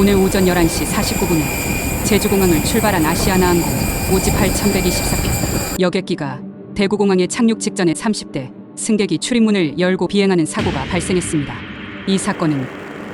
오늘 오전 11시 49분에 제주공항을 출발한 아시아나항공 오지 8124편 여객기가 대구공항에 착륙 직전에 30대 승객이 출입문을 열고 비행하는 사고가 발생했습니다. 이 사건은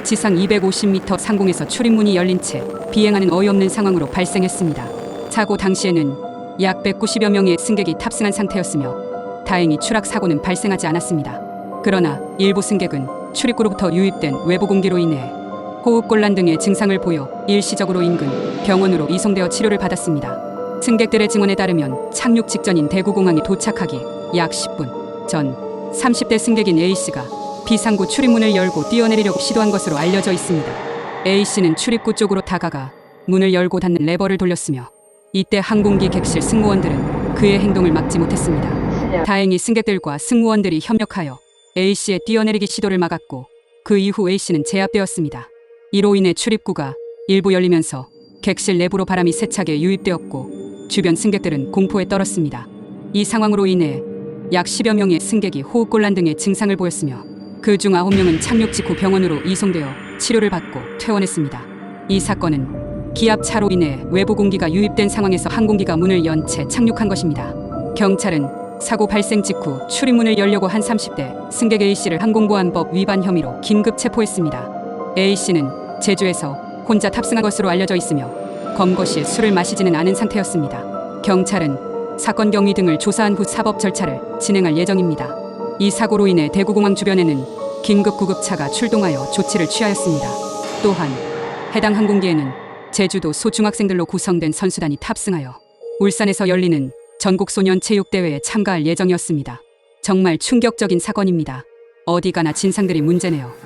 지상 250m 상공에서 출입문이 열린 채 비행하는 어이없는 상황으로 발생했습니다. 사고 당시에는 약 190여 명의 승객이 탑승한 상태였으며 다행히 추락 사고는 발생하지 않았습니다. 그러나 일부 승객은 출입구로부터 유입된 외부 공기로 인해 호흡곤란 등의 증상을 보여 일시적으로 인근 병원으로 이송되어 치료를 받았습니다. 승객들의 증언에 따르면 착륙 직전인 대구공항에 도착하기 약 10분 전 30대 승객인 A씨가 비상구 출입문을 열고 뛰어내리려고 시도한 것으로 알려져 있습니다. A씨는 출입구 쪽으로 다가가 문을 열고 닫는 레버를 돌렸으며 이때 항공기 객실 승무원들은 그의 행동을 막지 못했습니다. 다행히 승객들과 승무원들이 협력하여 A씨의 뛰어내리기 시도를 막았고 그 이후 A씨는 제압되었습니다. 이로 인해 출입구가 일부 열리면서 객실 내부로 바람이 세차게 유입되었고 주변 승객들은 공포에 떨었습니다. 이 상황으로 인해 약 10여 명의 승객이 호흡곤란 등의 증상을 보였으며 그 중 9명은 착륙 직후 병원으로 이송되어 치료를 받고 퇴원했습니다. 이 사건은 기압 차로 인해 외부 공기가 유입된 상황에서 항공기가 문을 연 채 착륙한 것입니다. 경찰은 사고 발생 직후 출입문을 열려고 한 30대 승객 A씨를 항공보안법 위반 혐의로 긴급 체포했습니다. A씨는 제주에서 혼자 탑승한 것으로 알려져 있으며 검거 시 술을 마시지는 않은 상태였습니다. 경찰은 사건 경위 등을 조사한 후 사법 절차를 진행할 예정입니다. 이 사고로 인해 대구공항 주변에는 긴급 구급차가 출동하여 조치를 취하였습니다. 또한 해당 항공기에는 제주도 소중학생들로 구성된 선수단이 탑승하여 울산에서 열리는 전국 소년 체육대회에 참가할 예정이었습니다. 정말 충격적인 사건입니다. 어디 가나 진상들이 문제네요.